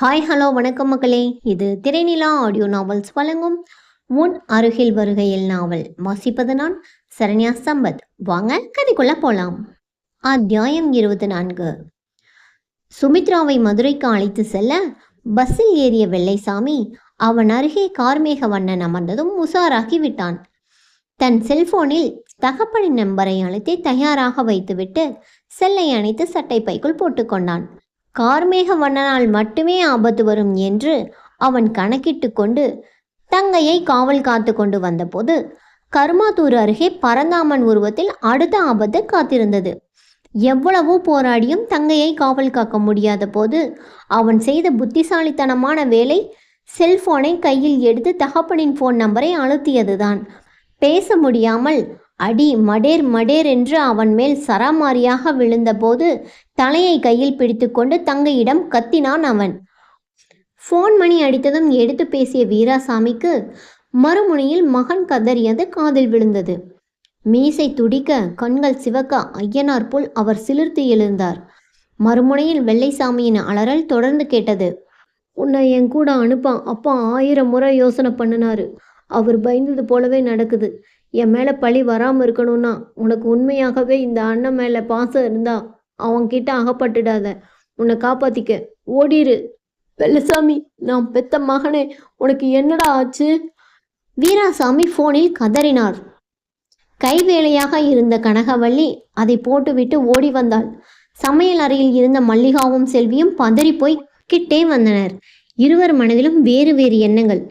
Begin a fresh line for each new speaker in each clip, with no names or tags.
Hi hello வணக்கம் மக்களே. இது திரைநிலா ஆடியோ நாவல்ஸ் வழங்கும் உன் அருகில் வருகையில் நாவல். வாசிப்பது நான் சரண்யா சம்பத். வாங்க கதைக்குள்ள போலாம். அத்தியாயம் இருபத்தி நான்கு சுமித்ராவை மதுரைக்கு அழைத்து செல்ல பஸ்ஸில் ஏறிய வெள்ளைசாமி அவன் அருகே கார்மேக வண்ணன் அமர்ந்ததும் உஷாராகி விட்டான். தன் செல்போனில் தகப்பனின் நம்பரை அழைத்து தயாராக வைத்துவிட்டு செல்லை அணைத்து சட்டை பைக்குள் போட்டுக்கொண்டான். கார்மேக வண்ணனால் மட்டுமே ஆபத்து வரும் என்று அவன் கணக்கிட்டு கொண்டு தங்கையை காவல் காத்து கொண்டு வந்தபோது கருமாத்தூர் அருகே பரந்தாமன் உருவத்தில் அடுத்த ஆபத்து காத்திருந்தது. எவ்வளவோ போராடியும் தங்கையை காவல் காக்க முடியாத போது அவன் செய்த புத்திசாலித்தனமான வேலை செல்போனை கையில் எடுத்து தகப்பனின் ஃபோன் நம்பரை அழுத்தியதுதான். பேச முடியாமல் அடி மடேர் மடேர் என்று அவன் மேல் சராமாரியாக விழுந்தபோது தலையை கையில் பிடித்துக்கொண்டு தங்கையிடம் கத்தினான் அவன். ஃபோன் மணி அடித்ததும் எடுத்து பேசிய வீராசாமிக்கு மறுமுனையில் மகன் கதறியது காதில் விழுந்தது. மீசை துடிக்க கண்கள் சிவக்க ஐயனார் போல் அவர் சிலிர்த்து எழுந்தார். மறுமுனையில் வெள்ளைசாமியின் அலறல் தொடர்ந்து கேட்டது. உன்னை என் கூட அனுப்ப அப்பா ஆயிரம் முறை யோசனை பண்ணினாரு. அவர் பயந்தது போலவே நடக்குது. என் மேலே பழி வராமல் இருக்கணும்னா உனக்கு உண்மையாகவே இந்த அண்ணன் மேலே பாசம் இருந்தா அவன்கிட்ட அகப்பட்டுடாத. உன்னை காப்பாத்திக்க. ஓடிரு. வெள்ளசாமி நான் பெத்த மகனே. உனக்கு என்னடா ஆச்சு? வீராசாமி போனில் கதறினார். கைவேலையாக இருந்த கனகவள்ளி அதை போட்டுவிட்டு ஓடி வந்தாள். சமையல் அறையில் இருந்த மல்லிகாவும் செல்வியும் பதறி போய் கிட்டே வந்தனர். இருவர் மனதிலும் வேறு வேறு எண்ணங்கள்.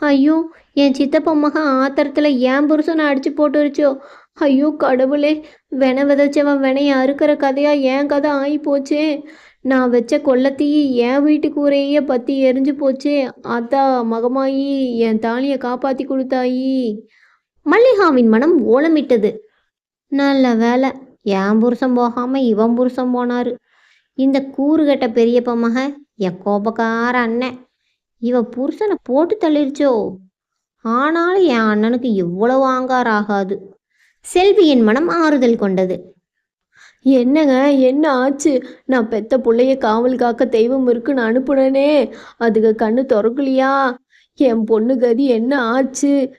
ஐயோ என் சித்தப்பா மகன் ஆத்திரத்தில் ஏன் புருஷனை அடிச்சு போட்டுருச்சோ. ஐயோ கடவுளே. வென விதைச்சவன் வெனைய அறுக்கிற கதையா என் கதை ஆகி போச்சே. நான் வச்ச கொள்ளத்தையே என் வீட்டுக்கு கூரையே பற்றி எரிஞ்சு போச்சே. அத்தா மகமாயி என் தாலியை காப்பாற்றி கொடுத்தாயி. மல்லிகாவின் மனம் ஓலமிட்டது. நல்ல வேலை என் புருஷன் போகாமல் இவன் புருஷன் போனார். இந்த கூறுகட்ட பெரியப்ப மக என் கோபக்கார அண்ணன். இவ புருஷனை போட்டு தள்ளிருச்சோ. ஆனாலும் என் அண்ணனுக்கு இவ்வளவு ஆங்கார் ஆகாது. செல்வியின் மனம் ஆறுதல் கொண்டது.
என்னங்க என்ன ஆச்சு? நான் பெத்த புள்ளைய காவல் காக்க தெய்வம் இருக்குன்னு அனுப்புனனே. அதுக்கு கண்ணு திறக்கலையா? என் பொண்ணு கதி என்ன ஆச்சு?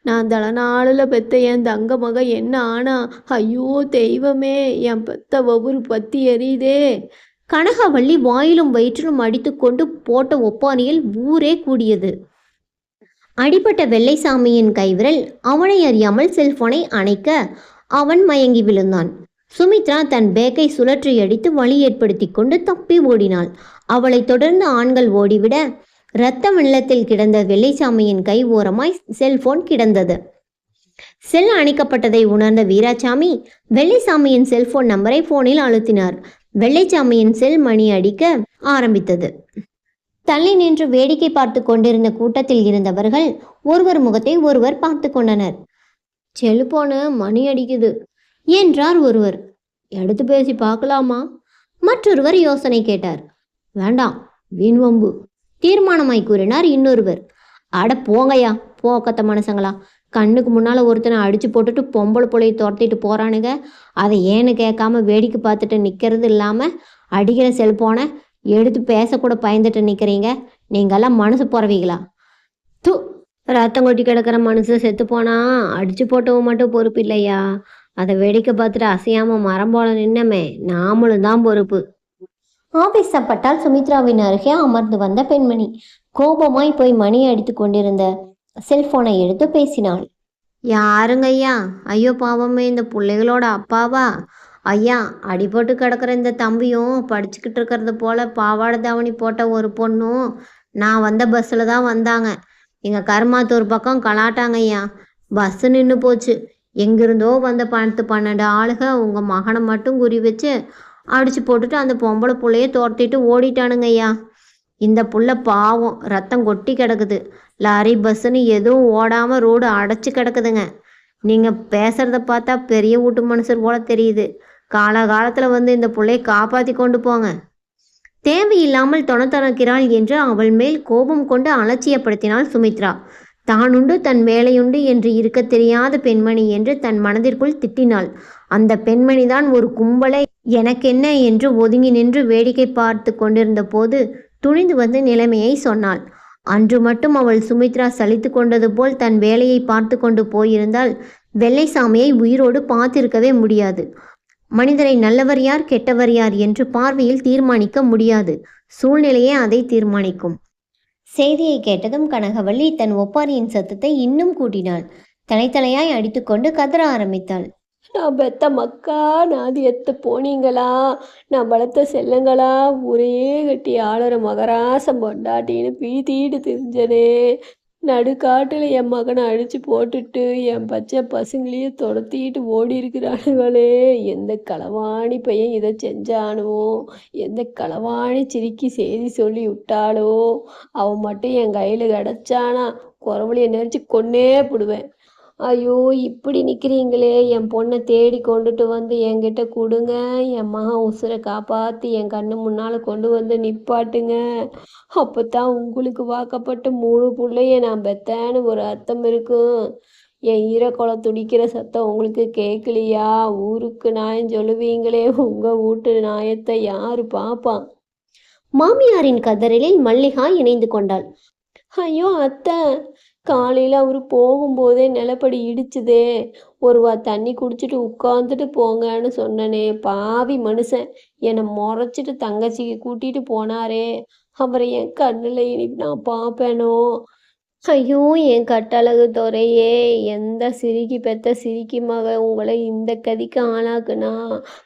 நான் தல நாளில் பெத்த என் தங்க மக என்ன ஆனா? ஐயோ தெய்வமே என் பெத்த ஒவ்வொரு பத்தி எரியுதே.
கனகவள்ளி வாயிலும் வயிற்றிலும் அடித்துக்கொண்டு போட்ட ஒப்பாரியில் ஊரே கூடியது. அடிபட்ட வெள்ளைசாமியின் கைவிரல் அவனை அறியாமல் செல்போனை அணைக்க அவன் மயங்கி விழுந்தான். சுமித்ரா தன் பேக்கை சுழற்றி அடித்து வழி ஏற்படுத்தி கொண்டு தப்பி ஓடினாள். அவளை தொடர்ந்து ஆண்கள் ஓடிவிட இரத்த வெள்ளத்தில் கிடந்த வெள்ளைசாமியின் கை ஓரமாய் செல்போன் கிடந்தது. செல் அணைக்கப்பட்டதை உணர்ந்த வீராசாமி வெள்ளைசாமியின் செல்போன் நம்பரை போனில் அழுத்தினார். வெள்ளைச்சாமியின் செல் மணி அடிக்க ஆரம்பித்தது. தள்ளி நின்று வேடிக்கை பார்த்து கொண்டிருந்த கூட்டத்தில் இருந்தவர்கள் ஒருவர் முகத்தை ஒருவர் பார்த்து கொண்டனர். செல்போனு மணி அடிக்குது என்றார் ஒருவர். எடுத்து பேசி பார்க்கலாமா? மற்றொருவர் யோசனை கேட்டார். வேண்டாம் வீண் வம்பு தீர்மானமாய் கூறினார் இன்னொருவர். அட போங்கய்யா போக்கத்த மனுஷங்களா கண்ணுக்கு முன்னால் ஒருத்தனை அடிச்சு போட்டுட்டு பொம்பளை புள்ளையை துரத்திட்டு போகிறானுங்க அதை ஏன்னு கேட்காம வேடிக்கை பார்த்துட்டு நிற்கிறது இல்லாமல் அடிக்கிற செல்போனை எடுத்து பேசக்கூட பயந்துட்டு நிற்கிறீங்க நீங்கெல்லாம் மனசு போறவீங்களா து ரத்தம் கொட்டி கிடக்கிற மனுஷன் செத்து போனா அடிச்சு போட்டவன் மட்டும் பொறுப்பு இல்லையா? அதை வேடிக்கை பார்த்துட்டு அசையாம மரம் போல நின்னமே நாமளும் தான் பொறுப்பு. ஆவேசப்பட்டால் சுமித்ராவின் அருகே அமர்ந்து வந்த பெண்மணி கோபமாய் போய் மணி அடித்து கொண்டிருந்த செல்போனை எடுத்து பேசினாள். யாருங்க ஐயா ஐயோ பாவமே இந்த பிள்ளைகளோட அப்பாவா? ஐயா அடிபட்டு கிடக்கிற இந்த தம்பியும் படிச்சுக்கிட்டு இருக்கிறது போல பாவாடை தாவணி போட்ட ஒரு பொண்ணும் நான் வந்த பஸ்ஸில் தான் வந்தாங்க. எங்கள் கருமாத்தூர் பக்கம் கலாட்டாங்க ஐயா. பஸ்ஸு நின்று போச்சு. எங்கிருந்தோ வந்த பத்து பன்னெண்டு ஆளுக உங்கள் மகனை மட்டும் குறி வச்சு அடிச்சு போட்டுட்டு அந்த பொம்பளை புள்ளைய துரத்திட்டு ஓடிட்டானுங்க ஐயா. இந்த புள்ள பாவம் ரத்தம் கொட்டி கிடக்குது. லாரி பஸ்ஸுன்னு எதுவும் ஓடாமல் ரோடு அடைச்சி கிடக்குதுங்க. நீங்கள் பேசுகிறத பார்த்தா பெரிய வீட்டு மனுஷர் போல தெரியுது. காலகாலத்தில் வந்து இந்த புள்ளையை காப்பாற்றி கொண்டு போங்க. தேவையில்லாமல் தொணத்தொணக்கிறாள் என்று அவள் மேல் கோபம் கொண்டு அலட்சியப்படுத்தினாள் சுமித்ரா. தானுண்டு தன் வேலையுண்டு என்று இருக்க தெரியாத பெண்மணி என்று தன் மனதிற்குள் திட்டினாள். அந்த பெண்மணிதான் ஒரு கும்பலை எனக்கென்ன என்று ஒதுங்கி நின்று வேடிக்கை பார்த்து கொண்டிருந்த போது துணிந்து வந்து நிலைமையை சொன்னாள். அன்று மட்டும் அவள் சுமித்ரா சலித்து கொண்டது போல் தன் வேலையை பார்த்து கொண்டு போயிருந்தால் வெள்ளைசாமியை உயிரோடு பார்த்திருக்கவே முடியாது. மனிதரை நல்லவர் யார் கெட்டவர் யார் என்று பார்வையில் தீர்மானிக்க முடியாது. சூழ்நிலையே அதை தீர்மானிக்கும். செய்தியை கேட்டதும் கனகவள்ளி தன் ஒப்பாரியின் சத்தத்தை இன்னும் கூட்டினாள். தலைத்தலையாய் அடித்துக்கொண்டு கதற ஆரம்பித்தாள்.
நான் பெத்த மக்கா? நாதி எத்த போனீங்களா? நான் வளர்த்த செல்லுங்களா? ஒரே கட்டி ஆளுற மகராசம் பொண்டாட்டின்னு பீத்திட்டு தெரிஞ்சனே நடுக்காட்டில் என் மகனை அடித்து போட்டுட்டு என் பச்சை பசங்களையே துரத்திட்டு ஓடி இருக்கிறானுங்களே எந்த களவாணி பையன் இதை செஞ்சானோ? எந்த களவாணி சிரிக்கி செய்தி சொல்லி விட்டாளோ? அவன் மட்டும் என் கையில் கிடச்சானா? குறவழியை நெரிச்சு கொன்னே போடுவேன். ஐயோ இப்படி நிற்கிறீங்களே என் பொண்ணை தேடி கொண்டுட்டு வந்து என்கிட்ட கொடுங்க. என் மகன் உசுரை காப்பாற்றி என் கண்ணு முன்னால் கொண்டு வந்து நிப்பாட்டுங்க. அப்போ தான் உங்களுக்கு வாக்கப்பட்ட முழு பிள்ளைய நான் பெத்தேன்னு ஒரு அர்த்தம் இருக்கும். என் ஈரக்குளம் துடிக்கிற சத்தம் உங்களுக்கு கேட்கலையா? ஊருக்கு நாயம் சொல்லுவீங்களே. உங்கள் வீட்டு நாயத்தை யார் பார்ப்பான்
மாமியாரின் கதறலில் மல்லிகா இணைந்து கொண்டாள்.
ஐயோ அத்தை. காலையில் அவர் போகும்போதே நிலப்படி இடிச்சுதே ஒருவா தண்ணி குடிச்சிட்டு உட்காந்துட்டு போங்கன்னு சொன்னனே. பாவி மனுஷன் என்னை முறைச்சிட்டு தங்கச்சிக்கு கூட்டிகிட்டு போனாரே. அவரை என் கண்ணில் இனி நான் பார்ப்பேனோ? ஐயோ என் கட்டழகு துறையே எந்த சிரிக்கி பெத்த சிரிக்கி மக உங்களை இந்த கதிக்கு ஆளாக்குனா?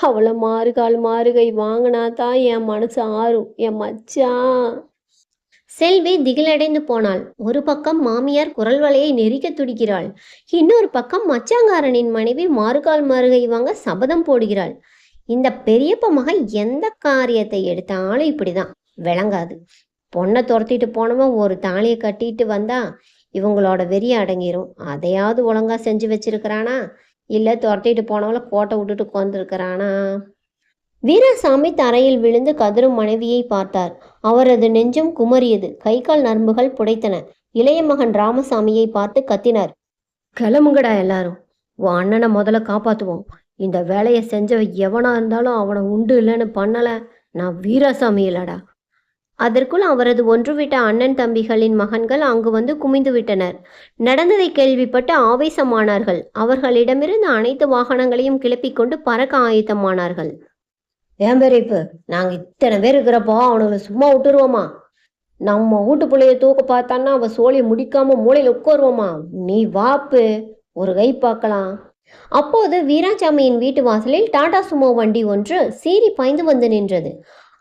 அவளை மாறுகால் மாறுகை வாங்கினா தான் என் மனசு ஆறும். என் மச்சான்.
செல்வி திகிலடைந்து போனாள். ஒரு பக்கம் மாமியார் குரல் வலையை நெரிக்க துடிக்கிறாள். இன்னொரு பக்கம் மச்சாங்காரனின் மனைவி மாறுகால் மாறுகை வாங்க சபதம் போடுகிறாள். இந்த பெரியப்ப மகன் எந்த காரியத்தை எடுத்தாலும் இப்படிதான். விளங்காது. பொண்ணை துரத்திட்டு போனவன் ஒரு தாலியை கட்டிட்டு வந்தா இவங்களோட வெறி அடங்கிரும். அதையாவது ஒழுங்கா செஞ்சு வச்சிருக்கிறானா? இல்லை துரத்திட்டு போனவங்கள கோட்டை விட்டுட்டு உட்காந்துருக்கிறானா வீராசாமி தரையில் விழுந்து கதறும் மனைவியை பார்த்தார். அவரது நெஞ்சம் குமரியது கை கால் நரம்புகள் புடைத்தன. இளைய மகன் ராமசாமியை பார்த்து கத்தினார். கிளம்புங்கடா எல்லாரும். உன் அண்ணனை முதல்ல காப்பாத்துவோம். இந்த வேலையை செஞ்சவன் எவனா இருந்தாலும் அவனை உண்டு இல்லைன்னு பண்ணல. நான் வீராசாமி இல்லடா. அதற்குள் அவரது ஒன்றுவிட்ட அண்ணன் தம்பிகளின் மகன்கள் அங்கு வந்து குமிந்து விட்டனர். நடந்ததை கேள்விப்பட்டு ஆவேசமானார்கள். அவர்களிடமிருந்து அனைத்து வாகனங்களையும் கிளப்பிக் கொண்டு பறக்க ஆயத்தமானார்கள். ஏன் பெரியப்பு நாங்க இத்தனை பேர் இருக்கிறப்போ அவனுங்களை சும்மா விட்டுருவோமா? நம்ம வீட்டு பிள்ளைய தூக்க பார்த்தான்னா அவ சோழியை முடிக்காம மூளையில உட்காருவோமா? நீ வாப்பு ஒரு கை பார்க்கலாம். அப்போது வீராசாமியின் வீட்டு வாசலில் டாடா சுமோ வண்டி ஒன்று சீறி பாய்ந்து வந்து நின்றது.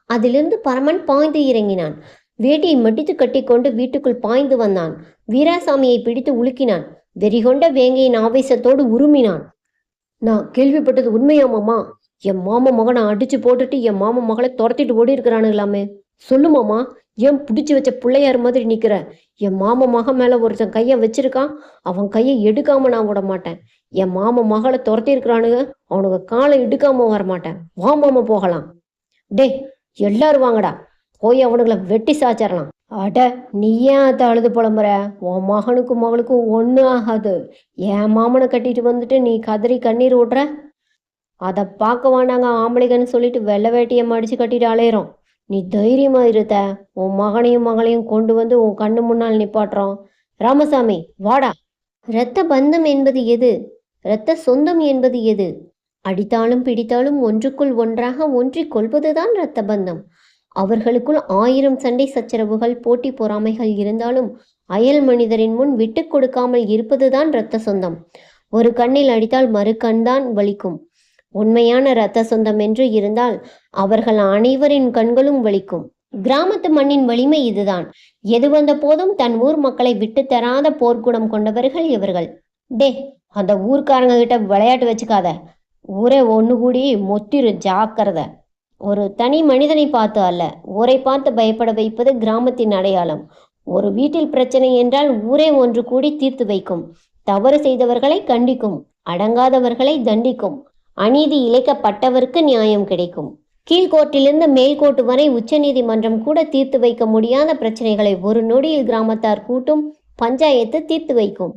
அதிலிருந்து பரமன் பாய்ந்து இறங்கினான். வேட்டியை மடித்து கட்டிக்கொண்டு வீட்டுக்குள் பாய்ந்து வந்தான். வீராசாமியை பிடித்து உலுக்கினான். வெறிகொண்ட வேங்கையின் ஆவேசத்தோடு உருமினான். நான் கேள்விப்பட்டது உண்மையாமாமா என் மாமா மகனை அடிச்சு போட்டுட்டு என் மாமா மகளை துரத்திட்டு ஓடி இருக்கிறானுங்களாமே. சொல்லு மாமா ஏன் பிடிச்சி வச்ச பிள்ளையார் மாதிரி நிக்கிற? என் மாமா மகன் மேல ஒருத்தன் கையை வச்சிருக்கான் அவன் கையை எடுக்காம நான் விட மாட்டேன். என் மாமா மகளை துரத்தி இருக்கிறானுங்க அவனுங்க காலை எடுக்காம வர மாட்டேன். வா மாமா போகலாம். டேய் எல்லாரும் வாங்கடா. போய் அவனுங்களை வெட்டி சாச்சிடலாம் அட நீ ஏன் அதை அழுது புலம்புற? உன் மகனுக்கும் மகளுக்கும் ஒன்றும் ஆகாது. என் மாமனை கட்டிட்டு வந்துட்டு நீ கதறி கண்ணீர் விட்ற அதை பார்க்கவா நாங்கள் ஆம்பளைகன்னு சொல்லிட்டு வெள்ளை வேட்டியை மடிச்சு கட்டிட்டு அலையிறோம். நீ தைரியமா இருத்த. உன் மகனையும் மகளையும் கொண்டு வந்து உன் கண்ணு முன்னால் நிப்பாட்டுறோம். ராமசாமி வாடா. இரத்த பந்தம் என்பது எது? இரத்த சொந்தம் என்பது எது? அடித்தாலும் பிடித்தாலும் ஒன்றுக்குள் ஒன்றாக ஒன்றிக் கொள்வதுதான் இரத்த பந்தம். அவர்களுக்குள் ஆயிரம் சண்டை சச்சரவுகள் போட்டி பொறாமைகள் இருந்தாலும் அயல் மனிதரின் முன் விட்டு கொடுக்காமல் இருப்பதுதான் இரத்த சொந்தம். ஒரு கண்ணில் அடித்தால் மறு கண்தான் வலிக்கும். உண்மையான இரத்த சொந்தம் என்று இருந்தால் அவர்கள் அனைவரின் கண்களும் வலிக்கும். கிராமத்து மண்ணின் வலிமை இதுதான். எது வந்த போதும் தன் ஊர் மக்களை விட்டு தராத போர்க்குணம் கொண்டவர்கள் இவர்கள். டே அந்த ஊர்க்காரங்க கிட்ட விளையாட்டு வச்சுக்காத. ஊரே ஒன்று கூடி மொத்திரு ஜாக்கிரதை. ஒரு தனி மனிதனை பார்த்து அல்ல ஊரை பார்த்து பயப்பட வைப்பது கிராமத்தின் அடையாளம். ஒரு வீட்டில் பிரச்சனை என்றால் ஊரே ஒன்று கூடி தீர்த்து வைக்கும். தவறு செய்தவர்களை கண்டிக்கும். அடங்காதவர்களை தண்டிக்கும். அநீதி இழைக்கப்பட்டவருக்கு நியாயம் கிடைக்கும். கீழ்கோட்டிலிருந்து மேல்கோட்டு வரை உச்சநீதிமன்றம் கூட தீர்த்து வைக்க முடியாத பிரச்சனைகளை ஒரு நொடியில் கிராமத்தார் கூட்டும் பஞ்சாயத்து தீர்த்து வைக்கும்.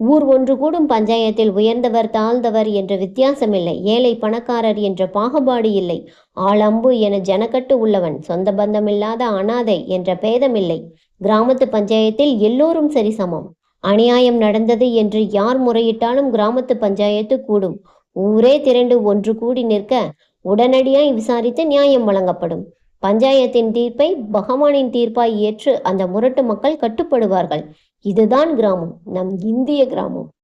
ஊர் ஒன்று கூடும் பஞ்சாயத்தில் உயர்ந்தவர் தாழ்ந்தவர் என்ற வித்தியாசமில்லை. ஏழை பணக்காரர் என்ற பாகுபாடு இல்லை. ஆளம்பு என ஜனக்கட்டு உள்ளவன் சொந்த பந்தமில்லாத அனாதை என்ற பேதமில்லை. கிராமத்து பஞ்சாயத்தில் எல்லோரும் சரிசமம். அநியாயம் நடந்தது என்று யார் முறையிட்டாலும் கிராமத்து பஞ்சாயத்து கூடும். ஊரே திரண்டு ஒன்று கூடி நிற்க உடனடியாய் விசாரித்து நியாயம் வழங்கப்படும். பஞ்சாயத்தின் தீர்ப்பை பகவானின் தீர்ப்பாய் ஏற்று அந்த முரட்டு மக்கள் கட்டுப்படுவார்கள். இதுதான் கிராமம். நம் இந்திய கிராமம்.